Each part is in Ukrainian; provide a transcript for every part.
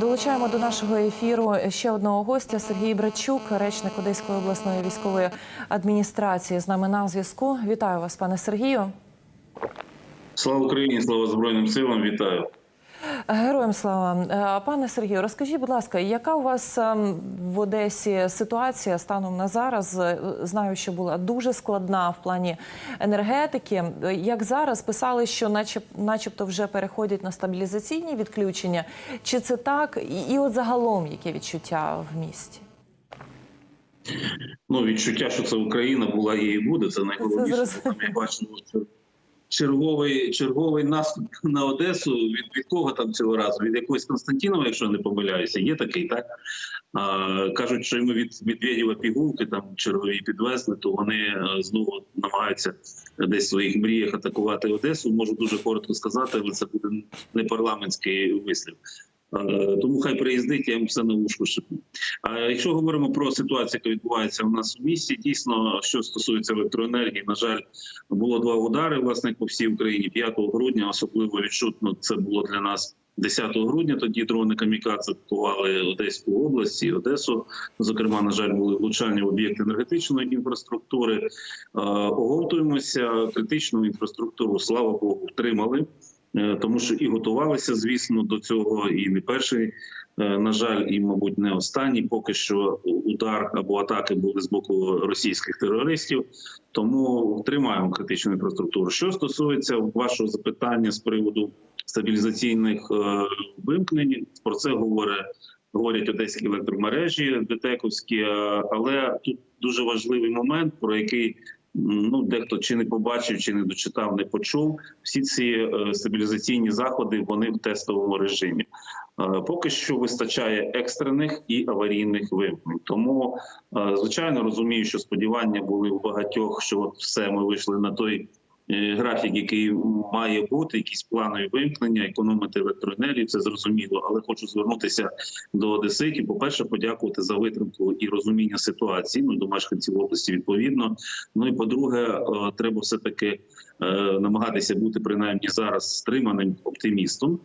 Долучаємо до нашого ефіру ще одного гостя Сергій Брачук, речник Одеської обласної військової адміністрації. З нами на зв'язку. Вітаю вас, пане Сергію. Слава Україні, слава Збройним силам, вітаю. Героям слава Е, пане Сергію, розкажіть, будь ласка, яка у вас ем, в Одесі ситуація станом на зараз? Е, Знаю, що була дуже складна в плані енергетики. Як зараз писали, що начебто вже переходять на стабілізаційні відключення? Чи це так? І, от загалом яке відчуття в місті? Ну, відчуття, що це Україна була і буде. Це найголовніше. зрозуміло. Ми бачимо що черговий, черговий наступ на Одесу. Від, від кого там цього разу? Від якогось Константінова, якщо не помиляюся, є такий, так? А, кажуть, що йому від Медведєва пігулки там чергові підвезли, то вони е, знову намагаються десь в своїх мріях атакувати Одесу. Можу дуже коротко сказати, але це буде не парламентський вислів. Е, Тому хай приїздить, я їм все на вушку шипну. А якщо говоримо про ситуацію, яка відбувається у нас в місті, дійсно, що стосується електроенергії, на жаль, було два удари власне по всій Україні 5 грудня. Особливо відчутно це було для нас 10 грудня. Тоді дрони камікадзе атакували Одеську область і Одесу. Зокрема, на жаль, були влучання об'єкти енергетичної інфраструктури. Е, Оговтуємося критичну інфраструктуру. Слава Богу, втримали. Е, Тому що і готувалися, звісно, до цього, і не перший, е, на жаль, і, мабуть, не останній. Поки що удар або атаки були з боку російських терористів. Тому тримаємо критичну інфраструктуру. Що стосується вашого запитання з приводу стабілізаційних е, вимкнень, про це говорить. Говорять одеські електромережі, ДТЕКовські, але тут дуже важливий момент, про який ну дехто чи не побачив, чи не дочитав, не почув. Всі ці е, стабілізаційні заходи вони в тестовому режимі. Е, Поки що вистачає екстрених і аварійних вимкнень. Тому е, звичайно розумію, що сподівання були у багатьох, що от все ми вийшли на той. Е, Графік, який має бути, якісь планові вимкнення, економити електроенергію, це зрозуміло. Але хочу звернутися до одеситів. По перше, подякувати за витримку і розуміння ситуації. Ну до мешканців області відповідно. Ну і по-друге, е, треба все таки намагатися бути принаймні зараз стриманим оптимістом.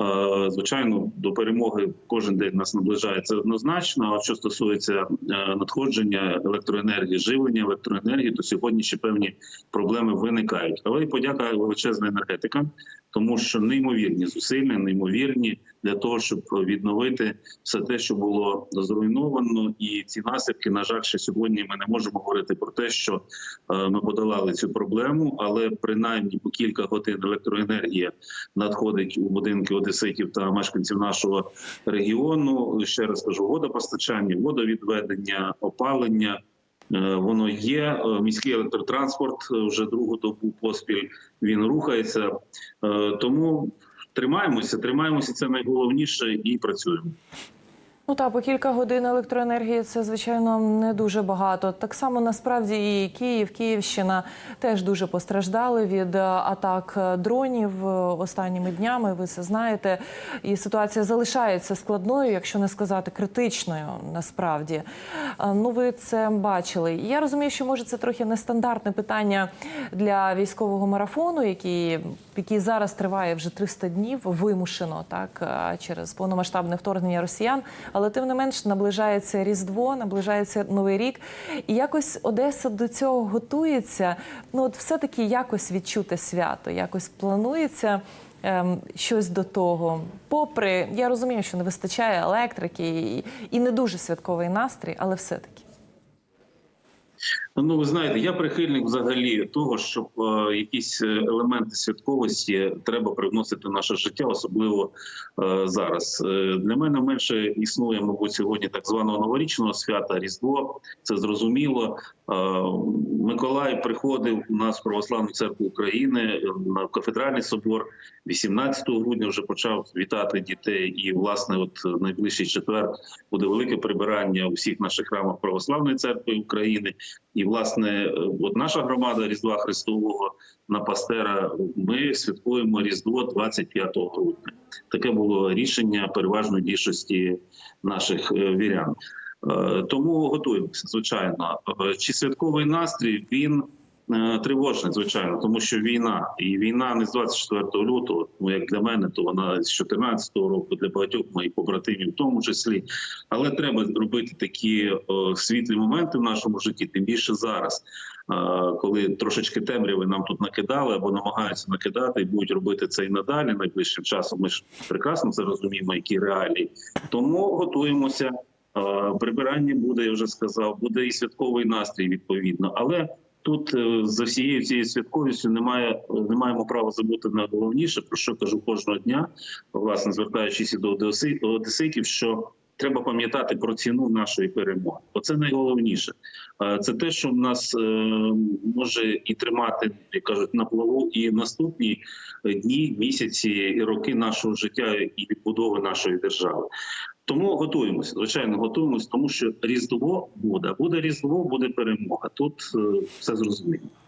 Е, Звичайно, до перемоги кожен день нас наближається однозначно. А що стосується е, надходження електроенергії, живлення електроенергії, то сьогодні ще певні проблеми виникають. Але і подяка величезна енергетикам, тому що неймовірні зусилля, неймовірні для того, щоб відновити все те, що було зруйновано, і ці наслідки, на жаль, ще сьогодні ми не можемо говорити про те, що е, ми подолали цю проблему, але принаймні по кілька годин електроенергія надходить у будинки одеситів та мешканців нашого регіону. Ще раз кажу, водопостачання, водовідведення, опалення. Е, Воно є Е, міський електротранспорт е, вже другу добу поспіль він рухається. Тому тримаємося, тримаємося. Це найголовніше і працюємо. Ну так, по кілька годин електроенергії це звичайно не дуже багато. Так само насправді і Київ, Київщина теж дуже постраждали від е, атак е, дронів е, останніми днями. Ви це знаєте. І ситуація залишається складною, якщо не сказати критичною. Насправді, ну ви це бачили. Я розумію, що може це трохи нестандартне питання для військового марафону, який, який зараз триває вже 300 днів, вимушено так через повномасштабне вторгнення росіян. Але тим не менш наближається Різдво, наближається Новий рік, і якось Одеса до цього готується. Ну от все-таки якось відчути свято, якось планується. ем, Щось до того, попри я розумію, що не вистачає електрики і, і не дуже святковий настрій, але все-таки. Ну, ви знаєте, я прихильник взагалі того, щоб е, якісь е, елементи святковості треба привносити в наше життя, особливо е, зараз. Е, для мене менше існує, мабуть, сьогодні так званого новорічного свята Різдво. Це зрозуміло. Е, Миколай приходив у нас в православну церкву України е, на кафедральний собор. 18 грудня вже почав вітати дітей, і власне, от найближчий четвер буде велике прибирання у всіх наших храмах православної церкви України. І власне, е, от наша громада Різдва Христового на Пастера. Ми святкуємо Різдво 25 грудня. Таке було рішення переважної більшості наших е, вірян. Е, Тому готуємося, звичайно. Чи святковий настрій він тривожне, звичайно, тому що війна і війна не з 24 лютого. Ну як для мене, то вона з 14 року для багатьох моїх побратимів, в тому числі. Але треба робити такі о, світлі моменти в нашому житті, тим більше зараз, е, коли трошечки темряви нам тут накидали або намагаються накидати, і будуть робити це і надалі найближчим часом. Ми ж прекрасно це розуміємо, які реалії. Тому готуємося. Е, Прибирання буде, я вже сказав, буде і святковий настрій відповідно. Але тут е, за всією цією святковістю немає не маємо права забути на головніше, про що кажу кожного дня, власне звертаючись до одеси- до одеситів, що треба пам'ятати про ціну нашої перемоги. Оце найголовніше. Це те, що нас е, може і тримати, як кажуть, на плаву, і наступні дні, місяці і роки нашого життя і відбудови нашої держави. Тому готуємося, звичайно, готуємося, тому що різдво буде. Буде різдво, буде перемога. Тут е, все зрозуміло.